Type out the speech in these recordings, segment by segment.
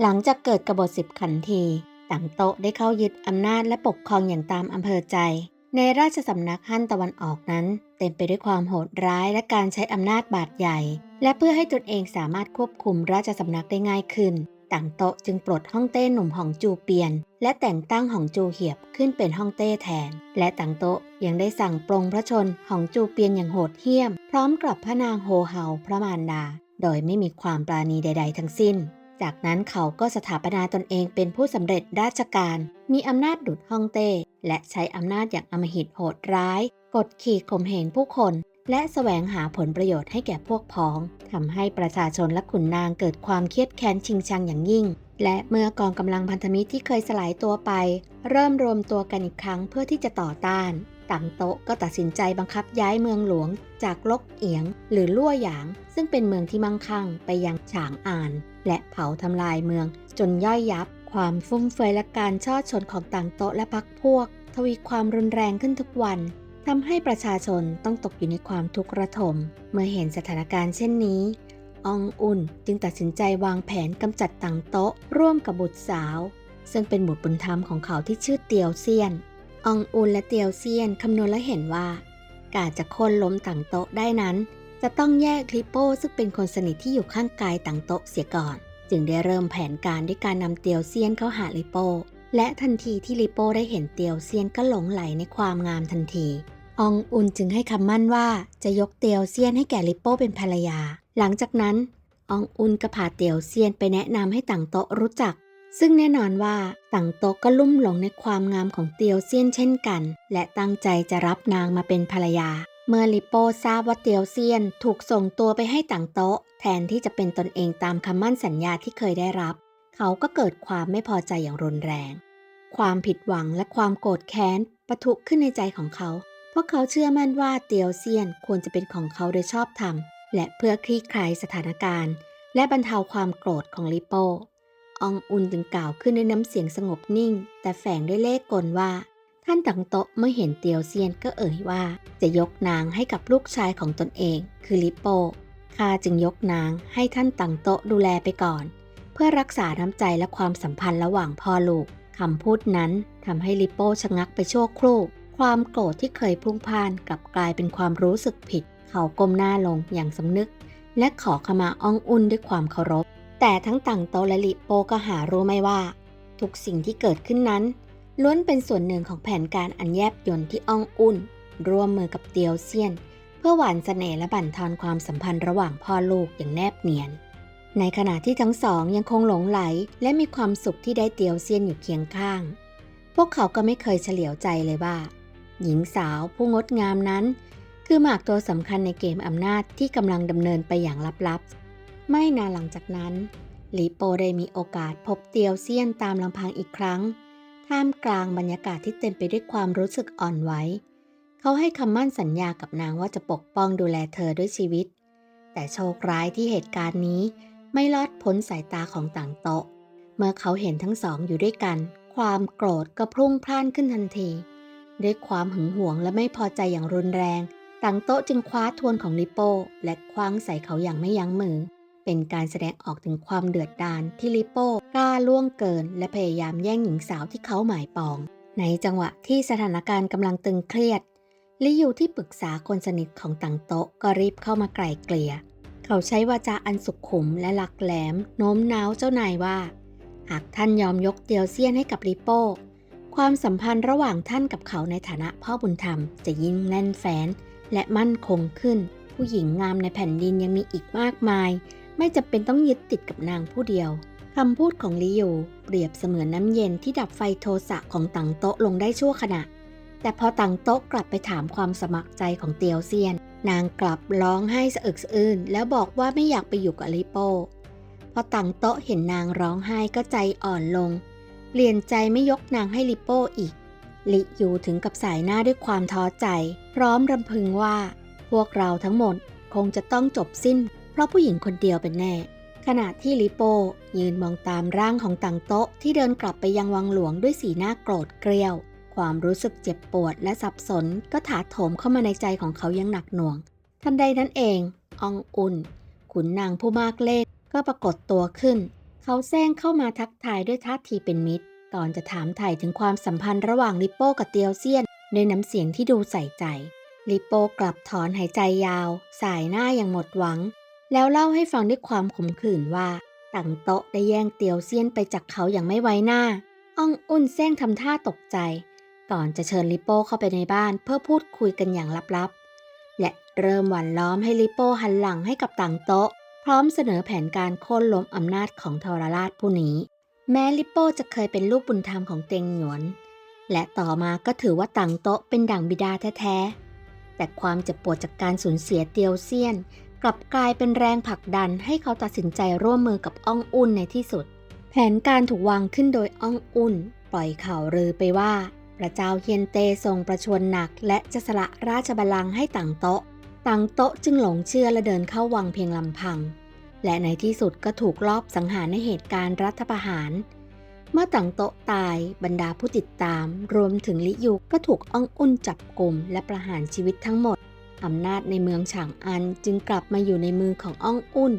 หลังจากเกิดกบฏสิบขันทีต่างโตะได้เข้ายึดอำนาจและปกครองอย่างตามอำเภอใจ ในราชสำนักฮั่นตะวันออกนั้น เต็มไปด้วยความโหดร้ายและการใช้อำนาจบาดใหญ่ และเพื่อให้ตนเองสามารถควบคุมราชสำนักได้ง่ายขึ้น ต่างโตะจึงปลดฮ่องเต้หนุ่มของจูเปียน และแต่งตั้งของจูเหียบขึ้นเป็นฮ่องเต้แทน และต่างโตะยังได้สั่งปลงพระชนของจูเปียนอย่างโหดเหี้ยม พร้อมกับพระนางโฮเฮาพระมารดา โดยไม่มีความปราณีใด ๆ ทั้งสิ้น จากนั้นเขาก็สถาปนาตนเองเป็นผู้สำเร็จราชการ มีอำนาจดุดฮ่องเต้ และใช้อำนาจอย่างอำมหิตโหดร้าย กดขี่ข่มเหงผู้คน และแสวงหาผลประโยชน์ให้แก่พวกพ้องทำให้ประชาชนและขุนนางเกิดความเครียดแค้นชิงชังอย่างยิ่ง และเมื่อกองกำลังพันธมิตรที่เคยสลายตัวไป เริ่มรวมตัวกันอีกครั้งเพื่อที่จะต่อต้าน ต่างโต๊ะก็ตัดสินใจบังคับย้ายเมืองหลวง จากลกเอียงหรือลั่วหยาง ซึ่งเป็นเมืองที่มั่งคั่งไปยังฉางอาน และเผาทำลายเมือง จนย่อยยับ ความฟุ่มเฟือยและการช่อชนของต่างโต๊ะและพักพวก ทวีความรุนแรงขึ้นทุกวันทำให้ประชาชนต้องตกอยู่ในความทุกข์ระทม เมื่อเห็นสถานการณ์เช่นนี้ อองอุ่นจึงตัดสินใจวางแผนกำจัดต่างโต๊ะ ร่วมกับบุตรสาว ซึ่งเป็นบุตรบุญธรรมของเขาที่ชื่อเตียวเซียน อองอุนและเตียวเซียนคำนวณและเห็นว่า การจะโค่นล้มต่างโต๊ะได้นั้น จะต้องแยกลิโป้ซึ่งเป็นคนสนิทที่อยู่ข้างกายต่างโต๊ะเสียก่อน จึงได้เริ่มแผนการด้วยการนำเตียวเซียนเข้าหาลิโป้และทันทีที่ลิโป้ได้เห็นเตียวเซียนก็หลงไหลในความงามทันทีอองอุนจึงให้คำมั่นว่าจะยกเตียวเซียนให้แก่ลิโป้เป็นภรรยา หลังจากนั้นอองอุนก็พาเตียวเซียนไปแนะนำให้ต่างโต๊ะรู้จัก ซึ่งแน่นอนว่าต่างโต๊ะก็ลุ่มหลงในความงามของเตียวเซียนเช่นกัน และตั้งใจจะรับนางมาเป็นภรรยา เมื่อลิโป้ทราบว่าเตียวเซียนถูกส่งตัวไปให้ต่างโต๊ะแทนที่จะเป็นตนเองตามคำมั่นสัญญาที่เคยได้รับ เขาก็เกิดความไม่พอใจอย่างรุนแรง ความผิดหวังและความโกรธแค้นปะทุขึ้นในใจของเขา เพราะเขาเชื่อมั่นว่าเตียวเซียนควรจะเป็นของเขาโดยชอบธรรมและเพื่อคลี่คลายสถานการณ์ และบรรเทาความโกรธของลิโป้ องอุนจึงกล่าวขึ้นด้วยน้ำเสียงสงบนิ่ง แต่แฝงด้วยเล่ห์กลว่า ท่านตังโตะเมื่อเห็นเตียวเซียนก็เอ่ยว่า จะยกนางให้กับลูกชายของตนเอง คือลิโป้ข้าจึงยกนางให้ท่านตังโตะดูแลไปก่อน เพื่อรักษาน้ำใจและความสัมพันธ์ระหว่างพ่อลูกคำพูดนั้นทำให้ลิโป้ชะงักไปชั่วครู่ ความโกรธที่เคยพุ่งพ่านกลับกลายเป็นความรู้สึกผิด เขาก้มหน้าลงอย่างสำนึก และขอขมาอองอุ่นด้วยความเคารพ แต่ทั้งต่างโตและลิโปก็หารู้ไม่ว่า ทุกสิ่งที่เกิดขึ้นนั้น ล้วนเป็นส่วนหนึ่งของแผนการอันแยบยลที่อ่องอุ่น ร่วมมือกับเตียวเซียน เพื่อหวานเสน่ห์และบั่นทอนความสัมพันธ์ระหว่างพ่อลูกอย่างแนบเนียน ในขณะที่ทั้งสองยังคงหลงไหล และมีความสุขที่ได้เตียวเซียนอยู่เคียงข้าง พวกเขาก็ไม่เคยเฉลียวใจเลยว่า หญิงสาวผู้งดงามนั้น คือหมากตัวสำคัญในเกมอำนาจที่กำลังดำเนินไปอย่างลับๆ ไม่นานหลังจากนั้นลีโปได้มีโอกาสพบเตียวเซียนตามลำพังอีกครั้ง ท่ามกลางบรรยากาศที่เต็มไปด้วยความรู้สึกอ่อนไหวเขาให้คำมั่นสัญญากับนางว่าจะปกป้องดูแลเธอด้วยชีวิต แต่โชคร้ายที่เหตุการณ์นี้ไม่ลอดพ้นสายตาของต่างโต๊ะ เมื่อเขาเห็นทั้งสองอยู่ด้วยกัน ความโกรธก็พุ่งพล่านขึ้นทันที ด้วยความหึงหวงและไม่พอใจอย่างรุนแรง ต่างโต๊ะจึงคว้าทวนของลิโป้และคว้างใส่เขาอย่างไม่ยั้งมือ เป็นการแสดงออกถึงความเดือดดาลที่ลิโป้กล้าล่วงเกิน และพยายามแย่งหญิงสาวที่เขาหมายปอง ในจังหวะที่สถานการณ์กำลังตึงเครียดลิยูที่ปรึกษาคนสนิทของต่างโต๊ะก็รีบเข้ามาไกล่เกลี่ย เขาใช้วาจาอันสุขุมและหลักแหลม โน้มน้าวเจ้านายว่า หากท่านยอมยกเตียวเซียนให้กับลิโป้ ความสัมพันธ์ระหว่างท่านกับเขาในฐานะพ่อบุญธรรมจะยิ่งแน่นแฟ้นและมั่นคงขึ้น ผู้หญิงงามในแผ่นดินยังมีอีกมากมาย ไม่จำเป็นต้องยึดติดกับนางผู้เดียวคำพูดของลิยูเปรียบเสมือนน้ำเย็นที่ดับไฟโทสะของตังโต๊ะลงได้ชั่วขณะ แต่พอตังโต๊ะกลับไปถามความสมัครใจของเตียวเซียน นางกลับร้องไห้สะอึกสะอื้นแล้วบอกว่าไม่อยากไปอยู่กับลิโป้พอตังโต๊ะเห็นนางร้องไห้ก็ใจอ่อนลง เปลี่ยนใจไม่ยกนางให้ลิโป้อีกลิยูถึงกับสายหน้าด้วยความท้อใจ พร้อมรำพึงว่า พวกเราทั้งหมดคงจะต้องจบสิ้น เพราะผู้หญิงคนเดียวเป็นแน่ ขณะที่ลิโป้ยืนมองตามร่างของต่างโต๊ะที่เดินกลับไปยังวังหลวงด้วยสีหน้าโกรธเกรี้ยว ความรู้สึกเจ็บปวดและสับสนก็ถาโถมเข้ามาในใจของเขาอยังหนักหน่วง ทันใดนั้นเองอองอุนขุนนางผู้มากเล่ห์ก็ปรากฏตัวขึ้น เขาแซงเข้ามาทักทายด้วยท่าทีเป็นมิตร ก่อนจะถามไถ่ถึงความสัมพันธ์ระหว่างลิโป้กับเตียวเซียนด้วยน้ำเสียงที่ดูใส่ใจ ลิโป้กลับถอนหายใจยาว สายหน้าอย่างหมดหวัง แล้วเล่าให้ฟังด้วยความขมขื่นว่าตังโต๊ะได้แย่งเตียวเซียนไปจากเขาอย่างไม่ไว้หน้าอ้องอุ่นแซงทำท่าตกใจ ก่อนจะเชิญลิโป้เข้าไปในบ้านเพื่อพูดคุยกันอย่างลับๆ และเริ่มหว่านล้อมให้ลิโป้หันหลังให้กับตังโต๊ะ พร้อมเสนอแผนการโค่นล้มอำนาจของทรราชผู้นี้ แม้ลิโป้จะเคยเป็นลูกบุญธรรมของเตงหยวน และต่อมาก็ถือว่าตังโต๊ะเป็นดั่งบิดาแท้ๆแต่ความเจ็บปวดจากการสูญเสียเตียวเซียน กลับกลายเป็นแรงผลักดันให้เขาตัดสินใจร่วมมือกับอ้องอุ่นในที่สุด แผนการถูกวางขึ้นโดยอ้องอุ่น ปล่อยข่าวลือไปว่า พระเจ้าเฮียนเตทรงประชวรหนัก และจะสละราชบัลลังก์ให้ตังโต๊ะตังโต๊ะจึงหลงเชื่อและเดินเข้าวังเพียงลำพัง และในที่สุดก็ถูกลอบสังหารในเหตุการณ์รัฐประหาร เมื่อตังโต๊ะตายบรรดาผู้ติดตาม รวมถึงลิยูก็ถูกอ้องอุ่นจับกลุ่มและประหารชีวิตทั้งหมด อำนาจในเมืองฉางอันจึงกลับมาอยู่ในมือของอ้องอุ่น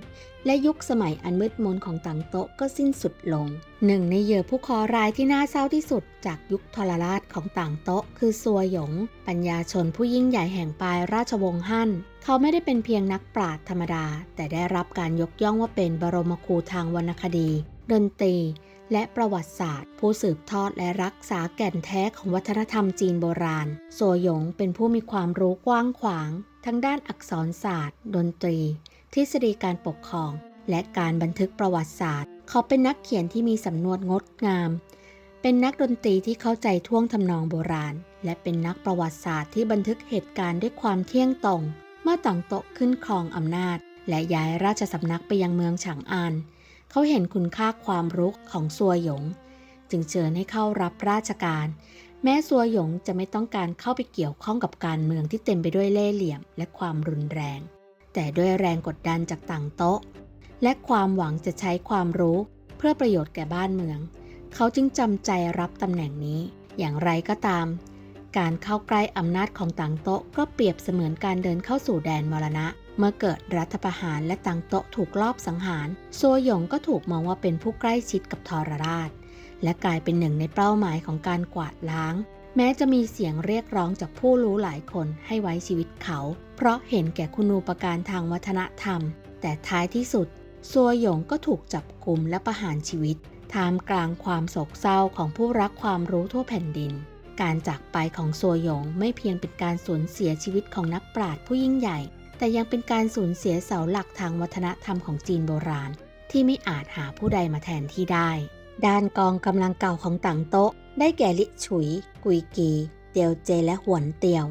และยุคสมัยอันมืดมนของตังโต๊ะก็สิ้นสุดลง หนึ่งในเหยื่อผู้คอรายที่น่าเศร้าที่สุดจากยุคทรราชของต่างโต๊ะ คือซัวหยง ปัญญาชนผู้ยิ่งใหญ่แห่งปลายราชวงศ์ฮั่น เขาไม่ได้เป็นเพียงนักปราชญ์ธรรมดา แต่ได้รับการยกย่องว่าเป็นบรมครูทางวรรณคดี ดนตรี และประวัติศาสตร์ ผู้สืบทอดและรักษาแก่นแท้ของวัฒนธรรมจีนโบราณ โซหยงเป็นผู้มีความรู้กว้างขวาง ทั้งด้านอักษรศาสตร์ ดนตรี ทฤษฎีการปกครอง และการบันทึกประวัติศาสตร์ เขาเป็นนักเขียนที่มีสำนวนงดงาม เป็นนักดนตรีที่เข้าใจท่วงทำนองโบราณ และเป็นนักประวัติศาสตร์ที่บันทึกเหตุการณ์ด้วยความเที่ยงตรง เมื่อต่างโตะขึ้นครองอำนาจ และย้ายราชสำนักไปยังเมืองฉางอาน เขาเห็นคุณค่าความรู้ของซัวหยง จึงเชิญให้เข้ารับราชการ แม้ซัวหยงจะไม่ต้องการเข้าไปเกี่ยวข้องกับการเมืองที่เต็มไปด้วยเล่ห์เหลี่ยมและความรุนแรง แต่ด้วยแรงกดดันจากต่างโต๊ะ และความหวังจะใช้ความรู้เพื่อประโยชน์แก่บ้านเมือง เขาจึงจำใจรับตำแหน่งนี้ อย่างไรก็ตาม การเข้าใกล้อำนาจของต่างโต๊ะก็เปรียบเสมือนการเดินเข้าสู่แดนมรณะ เมื่อเกิดรัฐประหารและต่างโต๊ะถูกลอบสังหาร ซัวหยงก็ถูกมองว่าเป็นผู้ใกล้ชิดกับทรราช และกลายเป็นหนึ่งในเป้าหมายของการกวาดล้าง แม้จะมีเสียงเรียกร้องจากผู้รู้หลายคนให้ไว้ชีวิตเขา เพราะเห็นแก่คุณูปการทางวัฒนธรรม แต่ท้ายที่สุด ซัวหยงก็ถูกจับกลุมและประหารชีวิตท่ามกลางความโศกเศร้าของผู้รักความรู้ทั่วแผ่นดิน การจากไปของซัวหยงไม่เพียงเป็นการสูญเสียชีวิตของนักปราชญ์ผู้ยิ่งใหญ่ แต่ยังเป็นการสูญเสียเสาหลักทางวัฒนธรรมของจีนโบราณ ที่ไม่อาจหาผู้ใดมาแทนที่ได้ ด้านกองกำลังเก่าของต่างโต๊ะ ได้แก่ลิฉุย กุยกี เตียวเจและหวนเตียว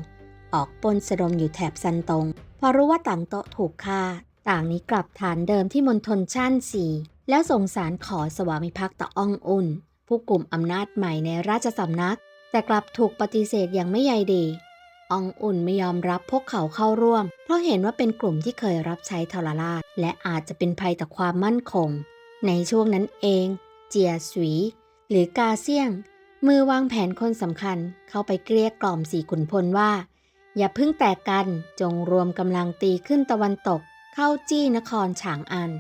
ออกปนสะดมอยู่แถบซันตง พอรู้ว่าต่างโต๊ะถูกฆ่า ต่างนี้กลับฐานเดิมที่มณฑลช่านซีแล้วส่งสารขอสวามิภักดิ์ต่ออองอุ่น ผู้กลุ่มอำนาจใหม่ในราชสำนัก แต่กลับถูกปฏิเสธอย่างไม่ใยดี องอุ่นไม่ยอมรับพวกเขาเข้าร่วม เพราะเห็นว่าเป็นกลุ่มที่เคยรับใช้ทรราช และอาจจะเป็นภัยต่อความมั่นคง ในช่วงนั้นเอง เจียสวี หรือกาเซียง มือวางแผนคนสำคัญ เข้าไปเกลี้ยกล่อมสี่ขุนพลว่า อย่าพิ่งแตกกันจงรวมกำลังตีขึ้นตะวันตก เข้าจี้นครฉางอัน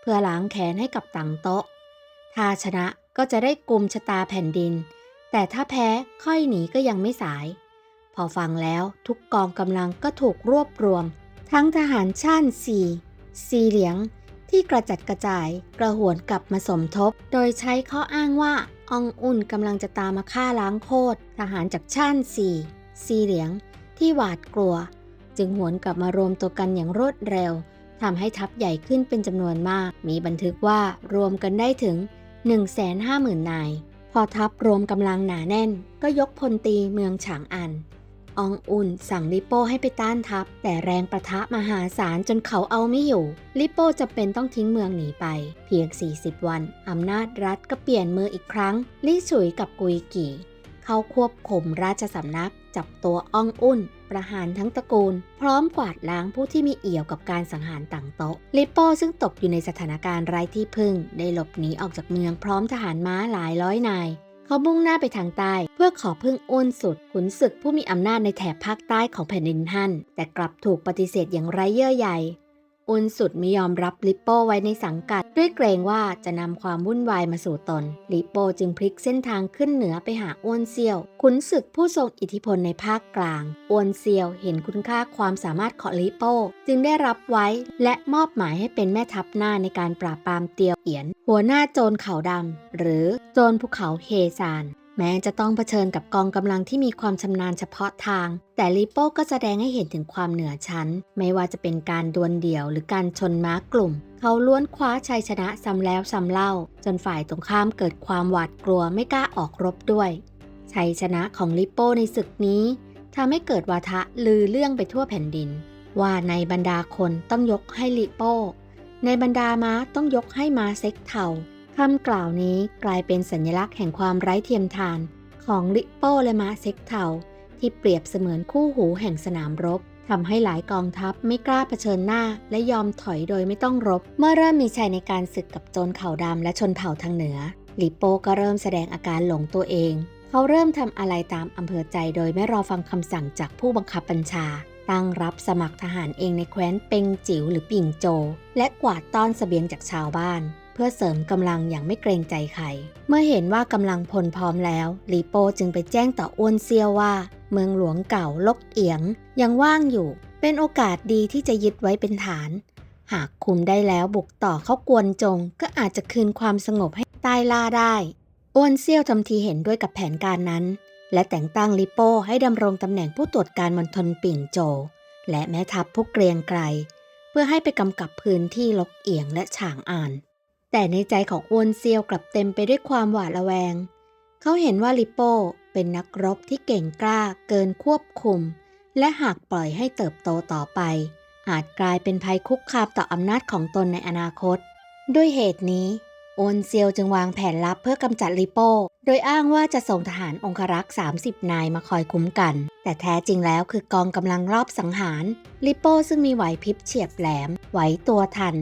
เพื่อล้างแค้นให้กับตังโต๊ะถ้าชนะก็จะได้กลุ่มชะตาแผ่นดิน แต่ถ้าแพ้ค่อยหนีก็ยังไม่สาย พอฟังแล้วทุกกองกำลังก็ถูกรวบรวม ทั้งทหารช่านสี่ซีเหลียง ที่กระจัดกระจายกระหวนกลับมาสมทบ โดยใช้ข้ออ้างว่าอองอุ่นกำลังจะตามมาฆ่าล้างโคตรทหารจากช่านสี่ซีเหลียง ที่หวาดกลัว จึงหวนกลับมารวมตัวกันอย่างรวดเร็วทำให้ทัพใหญ่ขึ้นเป็นจำนวนมาก มีบันทึกว่ารวมกันได้ถึง 150,000 นาย พอทัพรวมกำลังหนาแน่น ก็ยกพลตีเมืองฉางอัน อองอุ่น สั่งลิโป้ให้ไปต้านทัพ แต่แรงประทะมหาศาลจนเขาเอาไม่อยู่ ลิโป้จะเป็นต้องทิ้งเมืองหนีไป เพียง 40 วัน อำนาจรัฐก็เปลี่ยนมืออีกครั้ง ลี่ฉุยกับกุยกี่ เข้าควบคุมราชสำนัก จับตัวอ้องอุ่น ประหารทั้งตระกูล พร้อมกวาดล้างผู้ที่มีเอี่ยวกับการสังหารต่างโต๊ะ ลิปโป้ซึ่งตกอยู่ในสถานการณ์ไร้ที่พึ่ง ได้หลบหนีออกจากเมืองพร้อมทหารม้าหลายร้อยนาย เขามุ่งหน้าไปทางใต้ เพื่อขอพึ่งอ้นสุดขุนศึกผู้มีอำนาจในแถบภาคใต้ของแผ่นดินฮั่นแต่กลับถูกปฏิเสธอย่างไร้เยื่อใย อุนสุดไม่ยอมรับลิปโป้ไว้ในสังกัด ด้วยเกรงว่าจะนำความวุ่นวายมาสู่ตน ลิปโป้จึงพลิกเส้นทางขึ้นเหนือไปหาอ้วนเซียว ขุนศึกผู้ทรงอิทธิพลในภาคกลางอ้วนเซียวเห็นคุณค่าความสามารถของลิปโป้ จึงได้รับไว้และมอบหมายให้เป็นแม่ทัพหน้าในการปราบปรามเตียวเอียน หัวหน้าโจรเขาดำหรือโจรภูเขาเฮซาน แม้จะต้องเผชิญกับกองกำลังที่มีความชำนาญเฉพาะทาง แต่ลิโป้ก็แสดงให้เห็นถึงความเหนือชั้น ไม่ว่าจะเป็นการดวลเดี่ยวหรือการชนม้ากลุ่ม เขาล้วนคว้าชัยชนะซ้ำแล้วซ้ำเล่า จนฝ่ายตรงข้ามเกิดความหวาดกลัวไม่กล้าออกรบด้วยชัยชนะของลิโป้ในศึกนี้ทำให้เกิดวาทะลือเรื่องไปทั่วแผ่นดิน ว่าในบรรดาคนต้องยกให้ลิโป้ ในบรรดาม้าต้องยกให้ม้าเซ็กเทา คำกล่าวนี้กลายเป็นสัญลักษณ์แห่งความไร้เทียมทาน ของลิโป้และมาเซ็กเทาที่เปรียบเสมือนคู่หูแห่งสนามรบทำให้หลายกองทัพไม่กล้าเผชิญหน้า และยอมถอยโดยไม่ต้องรบ เมื่อเริ่มมีชัยในการศึกกับโจรเข่าดำและชนเผ่าทางเหนือลิโป้ก็เริ่มแสดงอาการหลงตัวเอง เขาเริ่มทำอะไรตามอำเภอใจโดยไม่รอฟังคำสั่งจากผู้บังคับบัญชา ตั้งรับสมัครทหารเองในแคว้นเปงจิ๋วหรือปิ่งโจ และกวาดต้อนเสบียงจากชาวบ้าน พื่อเสริมกำลังอย่างไม่เกรงใจใคร เมื่อเห็นว่ากำลังพลพร้อมแล้วลีโปจึงไปแจ้งต่ออ้วนเซียวว่า เมืองหลวงเก่าลกเอียง ยังว่างอยู่ เป็นโอกาสดีที่จะยึดไว้เป็นฐาน หากคุมได้แล้วบุกต่อเข้ากวนจง ก็อาจจะคืนความสงบให้ใต้ล่าได้อ้วนเซียวทำทีเห็นด้วยกับแผนการนั้น และแต่งตั้งลิโป้ให้ดำรงตำแหน่งผู้ตรวจการมณฑลปิ่งโจ และแม่ทัพผู้เกรียงไกรเพื่อให้ไปกำกับพื้นที่ลกเอียงและฉางอ่าน แต่ในใจของอวนเซียวกลับเต็มไปด้วยความหวาดระแวง เขาเห็นว่าลิโป้เป็นนักรบที่เก่งกล้าเกินควบคุม และหากปล่อยให้เติบโตต่อไป อาจกลายเป็นภัยคุกคามต่ออำนาจของตนในอนาคต ด้วยเหตุนี้โอนเซียวจึงวางแผนลับเพื่อกำจัดลิโป้ โดยอ้างว่าจะส่งทหารองครักษ์ 30 นายมาคอยคุ้มกัน แต่แท้จริงแล้วคือกองกำลังรอบสังหาร ลิโป้ซึ่งมีไหวพริบเฉียบแหลม ไหวตัวทัน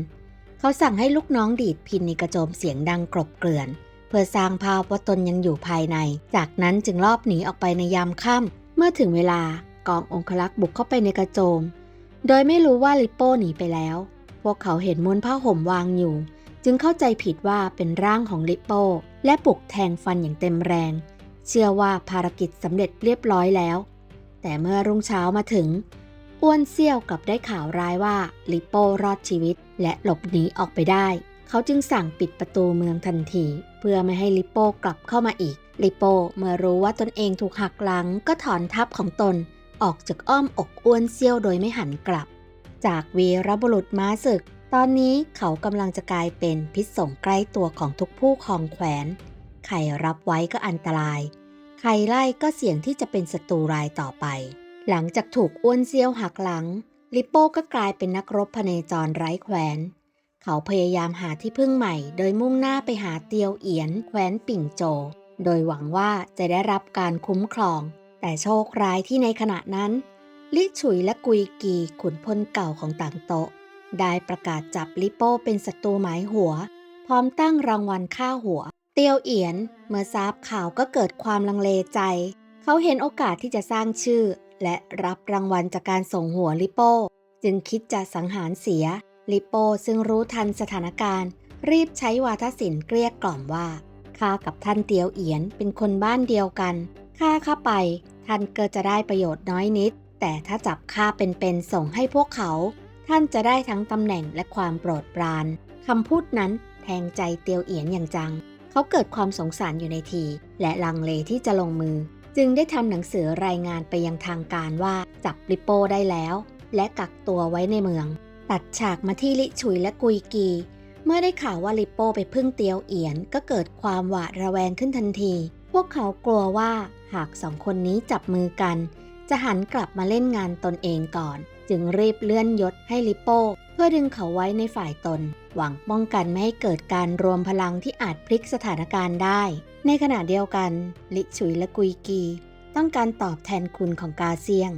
เขาสั่งให้ลูกน้องดีดพินในกระโจมเสียงดังกรบเกลื่อน เพื่อสร้างภาพว่าตนยังอยู่ภายใน จากนั้นจึงลอบหนีออกไปในยามค่ำเมื่อถึงเวลากององครักษ์บุกเข้าไปในกระโจม โดยไม่รู้ว่าลิโป้หนีไปแล้ว พวกเขาเห็นม้วนผ้าห่มวางอยู่ จึงเข้าใจผิดว่าเป็นร่างของลิปโป้ และปลุกแทงฟันอย่างเต็มแรง เชื่อว่าภารกิจสำเร็จเรียบร้อยแล้ว แต่เมื่อรุ่งเช้ามาถึง อ้วนเซี่ยวกลับได้ข่าวร้ายว่าลิโป้รอดชีวิต และหลบหนีออกไปได้ เขาจึงสั่งปิดประตูเมืองทันที เพื่อไม่ให้ลิโป้กลับเข้ามาอีก ลิโป้เมื่อรู้ว่าตนเองถูกหักหลังก็ถอนทัพของตน ออกจากอ้อมอกอ้วนเซี่ยวโดยไม่หันกลับ จากวีรบุรุษม้าศึก ตอนนี้เขากำลังจะกลายเป็นพิษสงใกล้ตัวของทุกผู้คองแขวนใครรับไว้ก็อันตราย ใครไล่ก็เสี่ยงที่จะเป็นศัตรูรายต่อไป หลังจากถูกอ้วนเซียวหักหลัง ลิปโป้ก็กลายเป็นนักรบพเนจรไร้แขวน เขาพยายามหาที่พึ่งใหม่ โดยมุ่งหน้าไปหาเตียวเอียนแคว้นปิ่งโจ โดยหวังว่าจะได้รับการคุ้มครอง แต่โชคร้ายที่ในขณะนั้น ลิฉุยและกุยกีขุนพลเก่าของต่างโตะ ได้ประกาศจับลิโป้เป็นศัตรูหมายหัว พร้อมตั้งรางวัลค่าหัว เตียวเอียนเมื่อทราบข่าวก็เกิดความลังเลใจ เขาเห็นโอกาสที่จะสร้างชื่อ และรับรางวัลจากการส่งหัวลิโป้ จึงคิดจะสังหารเสีย ลิโป้ซึ่งรู้ทันสถานการณ์ รีบใช้วาทศิลป์เกลี้ยกล่อมว่าข้ากับท่านเตียวเอียนเป็นคนบ้านเดียวกันข้าเข้าไป ท่านก็จะได้ประโยชน์น้อยนิด แต่ถ้าจับข้าเป็นๆส่งให้พวกเขา ท่านจะได้ทั้งตำแหน่งและความโปรดปรานคำพูดนั้นแทงใจเตียวเอียนอย่างจัง เขาเกิดความสงสารอยู่ในที และลังเลที่จะลงมือ จึงได้ทำหนังสือรายงานไปยังทางการว่าจับลิโป้ได้แล้ว และกักตัวไว้ในเมือง ตัดฉากมาที่ลิฉุยและกุยกี เมื่อได้ข่าวว่าลิโป้ไปพึ่งเตียวเอียนก็เกิดความหวาดระแวงขึ้นทันที พวกเขากลัวว่าหากสองคนนี้จับมือกัน จะหันกลับมาเล่นงานตนเองก่อน จึงรีบเลื่อนยศให้ลิโป้ พื่อดึงเขาไว้ในฝ่ายตน หวังป้องกันไม่ให้เกิดการรวมพลังที่อาจพลิกสถานการณ์ได้ ในขณะเดียวกัน ลิฉุยและกุยกี ต้องการตอบแทนคุณของกาเซียง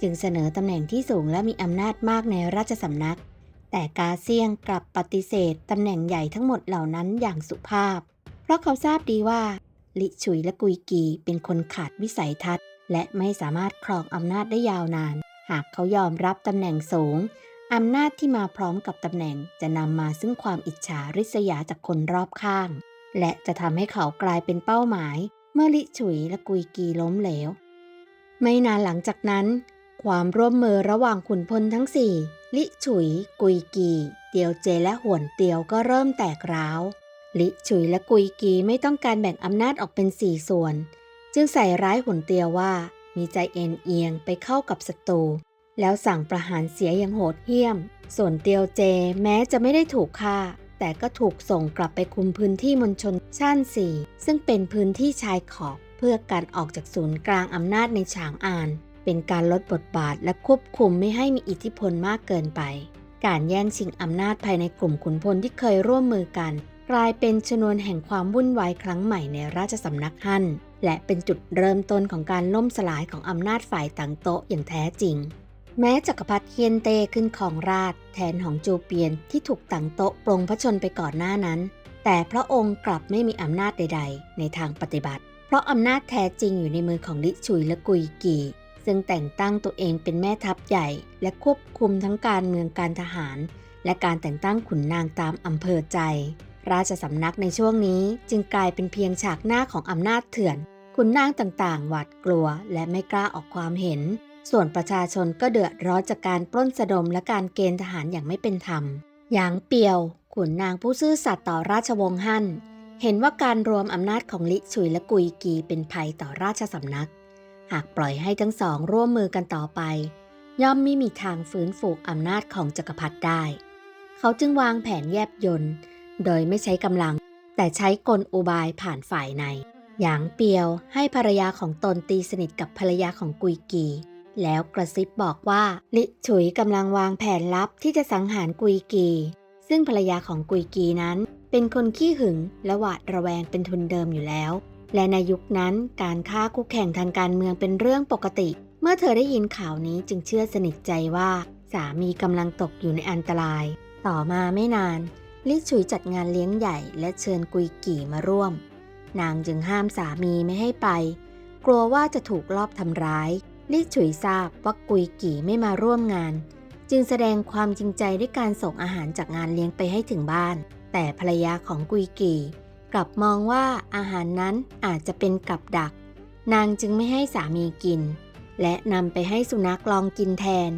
จึงเสนอตำแหน่งที่สูงและมีอำนาจมากในราชสำนัก แต่กาเซียงกลับปฏิเสธตำแหน่งใหญ่ทั้งหมดเหล่านั้นอย่างสุภาพ เพราะเขาทราบดีว่าลิฉุยและกุยกีเป็นคนขาดวิสัยทัศน์ และไม่สามารถครองอำนาจได้ยาวนาน หากเขายอมรับตำแหน่งสูง อำนาจที่มาพร้อมกับตำแหน่งจะนำมาซึ่งความอิจฉาริษยาจากคนรอบข้าง และจะทำให้เขากลายเป็นเป้าหมาย เมื่อลิฉุยและกุยกีล้มเหลว ไม่นานหลังจากนั้น ความร่วมมือระหว่างขุนพลทั้งสี่ลิฉุย กุยกี เตียวเจและหวนเตียวก็เริ่มแตกร้าว ลิฉุยและกุยกีไม่ต้องการแบ่งอำนาจออกเป็นสี่ส่วน จึงใส่ร้ายหวนเตียวว่ามีใจเอ็นเอียงไปเข้ากับศัตรู แล้วสั่งประหารเสียอย่างโหดเหี้ยม ส่วนเตียวเจแม้จะไม่ได้ถูกฆ่า แต่ก็ถูกส่งกลับไปคุมพื้นที่มณฑลช่านสี่ซึ่งเป็นพื้นที่ชายขอบเพื่อการออกจากศูนย์กลางอำนาจในฉางอาน เป็นการลดบทบาทและควบคุมไม่ให้มีอิทธิพลมากเกินไป การแย่งชิงอำนาจภายในกลุ่มขุนพลที่เคยร่วมมือกัน กลายเป็นชนวนแห่งความวุ่นวายครั้งใหม่ในราชสำนักฮั่นและเป็นจุดเริ่มต้นของการล่มสลายของอำนาจฝ่ายต่างโต๊ะอย่างแท้จริง แม้จักรพรรดิเฮียนเตขึ้นของราชแทนของจูเปียนที่ถูกต่างโต๊ะปรงพระชนไปก่อนหน้านั้น แต่พระองค์กลับไม่มีอำนาจใด ๆ ในทางปฏิบัติ เพราะอำนาจแท้จริงอยู่ในมือของลิชุยและกุยกี ซึ่งแต่งตั้งตัวเองเป็นแม่ทัพใหญ่ และควบคุมทั้งการเมืองการทหาร และการแต่งตั้งขุนนางตามอำเภอใจ ราชสำนักในช่วงนี้จึงกลายเป็นเพียงฉากหน้าของอำนาจเถื่อนขุนนางต่างๆ หวาดกลัวและไม่กล้าออกความเห็น ส่วนประชาชนก็เดือดร้อนจากการปล้นสะดมและการเกณฑ์ทหารอย่างไม่เป็นธรรม หยางเปียว ขุนนางผู้ซื่อสัตย์ต่อราชวงศ์ฮั่น เห็นว่าการรวมอำนาจของลิชุยและกุยกีเป็นภัยต่อราชสำนัก หากปล่อยให้ทั้งสองร่วมมือกันต่อไป ย่อมไม่มีทางฟื้นฟูอำนาจของจักรพรรดิได้ เขาจึงวางแผนแยบยนต์ โดยไม่ใช้กำลัง แต่ใช้กลอุบายผ่านฝ่ายใน หยางเปียวให้ภรรยาของตนตีสนิทกับภรรยาของกุยกี แล้วกระซิบบอกว่าลิฉุยกำลังวางแผนลับที่จะสังหารกุยกี ซึ่งภรรยาของกุยกีนั้น เป็นคนขี้หึงและหวาดระแวงเป็นทุนเดิมอยู่แล้ว และในยุคนั้นการฆ่าคู่แข่งทางการเมืองเป็นเรื่องปกติ เมื่อเธอได้ยินข่าวนี้จึงเชื่อสนิทใจว่า สามีกำลังตกอยู่ในอันตราย ต่อมาไม่นานลิฉุยจัดงานเลี้ยงใหญ่และเชิญกุยกี่มาร่วม นางจึงห้ามสามีไม่ให้ไป กลัวว่าจะถูกลอบทำร้าย ลิฉุยทราบว่ากุยกี่ไม่มาร่วมงาน จึงแสดงความจริงใจด้วยการส่งอาหารจากงานเลี้ยงไปให้ถึงบ้าน แต่ภรรยาของกุยกี่กลับมองว่าอาหารนั้นอาจจะเป็นกับดัก นางจึงไม่ให้สามีกิน และนำไปให้สุนัขลองกินแทน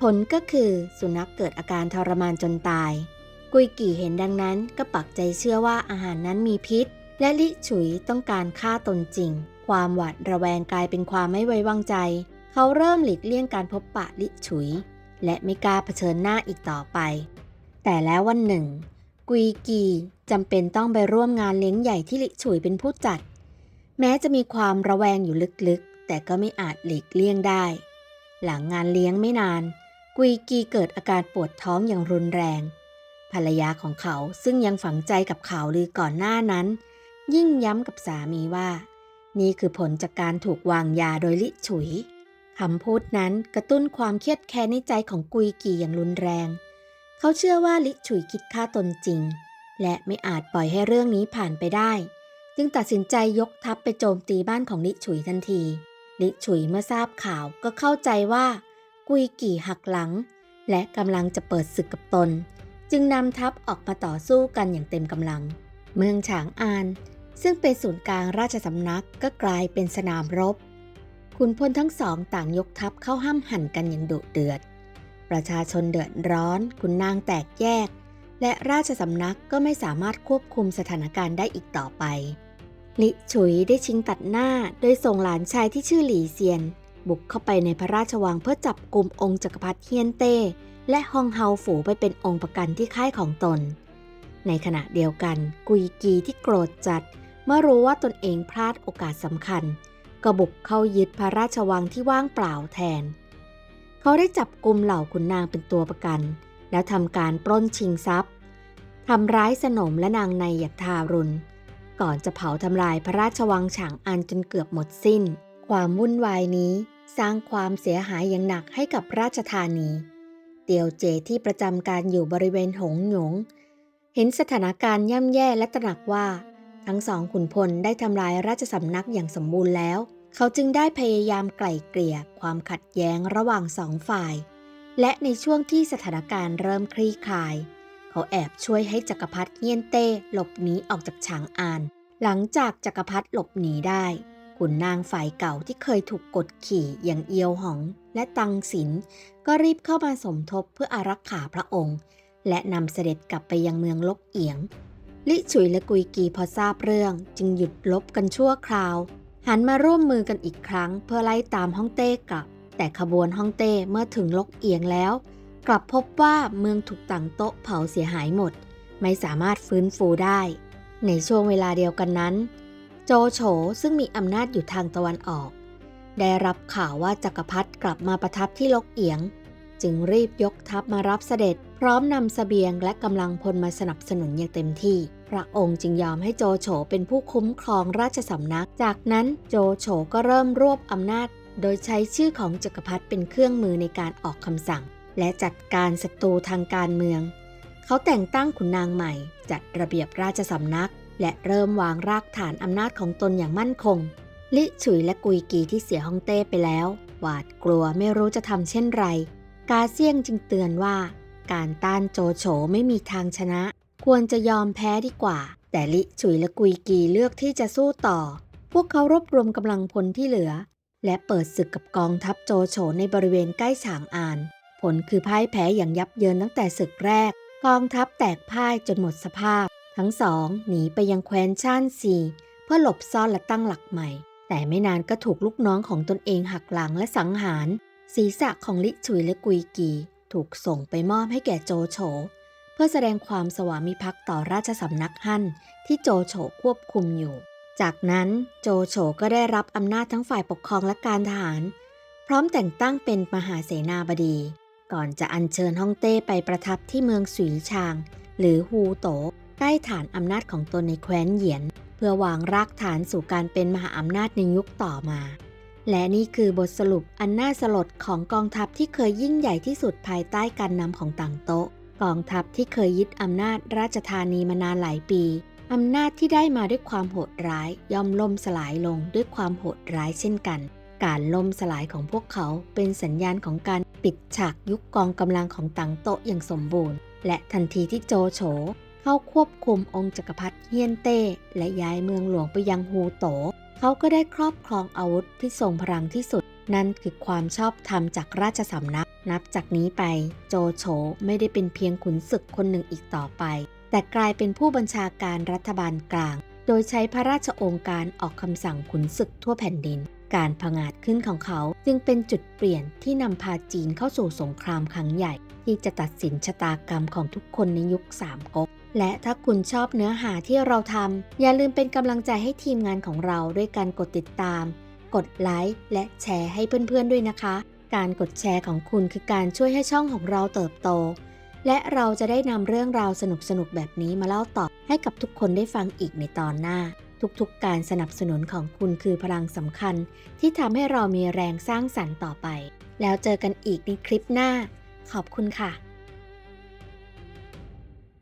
ผลก็คือสุนัขเกิดอาการทรมานจนตาย กุยกี่เห็นดังนั้นก็ปักใจเชื่อว่าอาหารนั้นมีพิษ และลิฉุยต้องการฆ่าตนจริง ความหวาดระแวงกลายเป็นความไม่ไว้วางใจ เขาเริ่มหลีกเลี่ยงการพบปะลิฉุย และไม่กล้าเผชิญหน้าอีกต่อไป แต่แล้ววันหนึ่ง กุยกีจำเป็นต้องไปร่วมงานเลี้ยงใหญ่ที่ลิฉุยเป็นผู้จัด แม้จะมีความระแวงอยู่ลึกๆ แต่ก็ไม่อาจหลีกเลี่ยงได้ หลังงานเลี้ยงไม่นาน กุยกีเกิดอาการปวดท้องอย่างรุนแรง ภรรยาของเขาซึ่งยังฝังใจกับข่าวลือก่อนหน้านั้น ยิ่งย้ำกับสามีว่า นี่คือผลจากการถูกวางยาโดยลิฉุยคำพูดนั้นกระตุ้นความเครียดแค้นในใจของกุยกีอย่างรุนแรง เขาเชื่อว่าลิฉุยคิดฆ่าตนจริง และไม่อาจปล่อยให้เรื่องนี้ผ่านไปได้ จึงตัดสินใจยกทัพไปโจมตีบ้านของลิฉุยทันที ลิฉุยเมื่อทราบข่าวก็เข้าใจว่า กุยกี่หักหลัง และกำลังจะเปิดศึกกับตน จึงนำทัพออกมาต่อสู้กันอย่างเต็มกำลัง เมืองฉางอาน ซึ่งเป็นศูนย์กลางราชสำนักก็กลายเป็นสนามรบขุนพลทั้งสองต่างยกทัพเข้าห้ามหันกันอย่างดุเดือด ประชาชนเดือดร้อนขุนนางแตกแยก และราชสำนักก็ไม่สามารถควบคุมสถานการณ์ได้อีกต่อไปลิฉุยได้ชิงตัดหน้าโดยส่งหลานชายที่ชื่อหลี่เซียน บุกเข้าไปในพระราชวังเพื่อจับกลุ่มองค์จักรพรรดิเฮียนเต้ และฮองเฮาฝูไปเป็นองค์ประกันที่ค่ายของตน ในขณะเดียวกันกุยกีที่โกรธจัด เมื่อรู้ว่าตนเองพลาดโอกาสสำคัญก็บุกเข้ายึดพระราชวังที่ว่างเปล่าแทน เขาได้จับกลุ่มเหล่าขุนนางเป็นตัวประกัน แล้วทำการปล้นชิงทรัพย์ทำร้ายสนมและนางในอย่างทารุณ ก่อนจะเผาทำลายพระราชวังฉางอันจนเกือบหมดสิ้น ความวุ่นวายนี้สร้างความเสียหายอย่างหนักให้กับราชธานี เตียวเจที่ประจำการอยู่บริเวณหงหยง เห็นสถานการณ์ย่ำแย่และตระหนักว่า ทั้งสองขุนพลได้ทำลายราชสำนักอย่างสมบูรณ์แล้ว เขาจึงได้พยายามไกล่เกลี่ยความขัดแย้งระหว่างสองฝ่าย และในช่วงที่สถานการณ์เริ่มคลี่คลาย เขาแอบช่วยให้จักรพรรดิเฮียนเต้หลบหนีออกจากฉางอาน หลังจากจักรพรรดิหลบหนีได้ขุนนางฝ่ายเก่าที่เคยถูกกดขี่อย่างเอียวหองและตังสิน ก็รีบเข้ามาสมทบเพื่ออารักขาพระองค์ และนำเสด็จกลับไปยังเมืองลกเอียง ลิฉุยและกุยกีพอทราบเรื่อง จึงหยุดลบกันชั่วคราว หันมาร่วมมือกันอีกครั้ง เพื่อไล่ตามฮ่องเต้กลับ แต่ขบวนฮ่องเต้เมื่อถึงลกเอียงแล้ว กลับพบว่าเมืองถูกต่างโต๊ะเผาเสียหายหมด ไม่สามารถฟื้นฟูได้ ในช่วงเวลาเดียวกันนั้น โจโฉซึ่งมีอำนาจอยู่ทางตะวันออก ได้รับข่าวว่าจักรพรรดิกลับมาประทับที่ลกเอียง จึงรีบยกทัพมารับเสด็จ ร้อมนำเสบียงและกำลังพลมาสนับสนุนอย่างเต็มที่ พระองค์จึงยอมให้โจโฉเป็นผู้คุ้มครองราชสำนัก จากนั้นโจโฉก็เริ่มรวบอำนาจ โดยใช้ชื่อของจักรพรรดิเป็นเครื่องมือในการออกคำสั่ง และจัดการศัตรูทางการเมือง เขาแต่งตั้งขุนนางใหม่ จัดระเบียบราชสำนัก และเริ่มวางรากฐานอำนาจของตนอย่างมั่นคง ลิฉุยและกุยกีที่เสียฮ่องเต้ไปแล้ว หวาดกลัวไม่รู้จะทำเช่นไร กาเซียงจึงเตือนว่า การต้านโจโฉไม่มีทางชนะ ควรจะยอมแพ้ดีกว่า แต่ลิฉุยและกุยกีเลือกที่จะสู้ต่อ พวกเขารวบรวมกำลังพลที่เหลือ และเปิดศึกกับกองทัพโจโฉในบริเวณใกล้ฉางอาน ผลคือพ่ายแพ้อย่างยับเยินตั้งแต่ศึกแรก กองทัพแตกพ่ายจนหมดสภาพ ทั้งสองหนีไปยังแคว้นช่านซีเพื่อหลบซ่อนและตั้งหลักใหม่ แต่ไม่นานก็ถูกลูกน้องของตนเองหักหลังและสังหาร ศีรษะของลิฉุยและกุยกี ถูกส่งไปมอบให้แก่โจโฉเพื่อแสดงความสวามิภักดิ์ต่อราชสำนักฮั่นที่โจโฉควบคุมอยู่ จากนั้นโจโฉก็ได้รับอำนาจทั้งฝ่ายปกครองและการทหาร พร้อมแต่งตั้งเป็นมหาเสนาบดี ก่อนจะอัญเชิญฮ่องเต้ไปประทับที่เมืองสุยชาง หรือฮูโตใกล้ฐานอำนาจของตนในแคว้นเหยียน เพื่อวางรากฐานสู่การเป็นมหาอำนาจในยุคต่อมา และนี่คือบทสรุปอันน่าสลดของกองทัพที่เคยยิ่งใหญ่ที่สุดภายใต้การนำของต่างโต๊ะ กองทัพที่เคยยึดอำนาจราชธานีมานานหลายปีอำนาจที่ได้มาด้วยความโหดร้ายย่อมล่มสลายลงด้วยความโหดร้ายเช่นกัน การล่มสลายของพวกเขาเป็นสัญญาณของการปิดฉากยุคกองกำลังของต่างโตะอย่างสมบูรณ์ และทันทีที่โจโฉเข้าควบคุมองค์จักรพรรดิเฮียนเต้ และย้ายเมืองหลวงไปยังฮูโต เขาก็ได้ครอบครองอาวุธที่ทรงพลังที่สุด นั่นคือความชอบธรรมจากราชสำนัก นับจากนี้ไปโจโฉไม่ได้เป็นเพียงขุนศึกคนหนึ่งอีกต่อไป แต่กลายเป็นผู้บัญชาการรัฐบาลกลาง โดยใช้พระราชองค์การออกคำสั่งขุนศึกทั่วแผ่นดิน การผงาดขึ้นของเขาจึงเป็นจุดเปลี่ยนที่นำพาจีนเข้าสู่สงครามครั้งใหญ่ ที่จะตัดสินชะตากรรมของทุกคนในยุคสามก๊ก และถ้าคุณชอบเนื้อหาที่เราทำอย่าลืมเป็นกำลังใจให้ทีมงานของเราด้วยการกดติดตาม กดไลค์และแชร์ให้เพื่อนๆด้วยนะคะ การกดแชร์ของคุณคือการช่วยให้ช่องของเราเติบโต และเราจะได้นำเรื่องราวสนุกๆแบบนี้มาเล่าต่อให้กับทุกคนได้ฟังอีกในตอนหน้า ทุกๆการสนับสนุนของคุณคือพลังสำคัญ ที่ทำให้เรามีแรงสร้างสรรค์ต่อไป แล้วเจอกันอีกในคลิปหน้า ขอบคุณค่ะ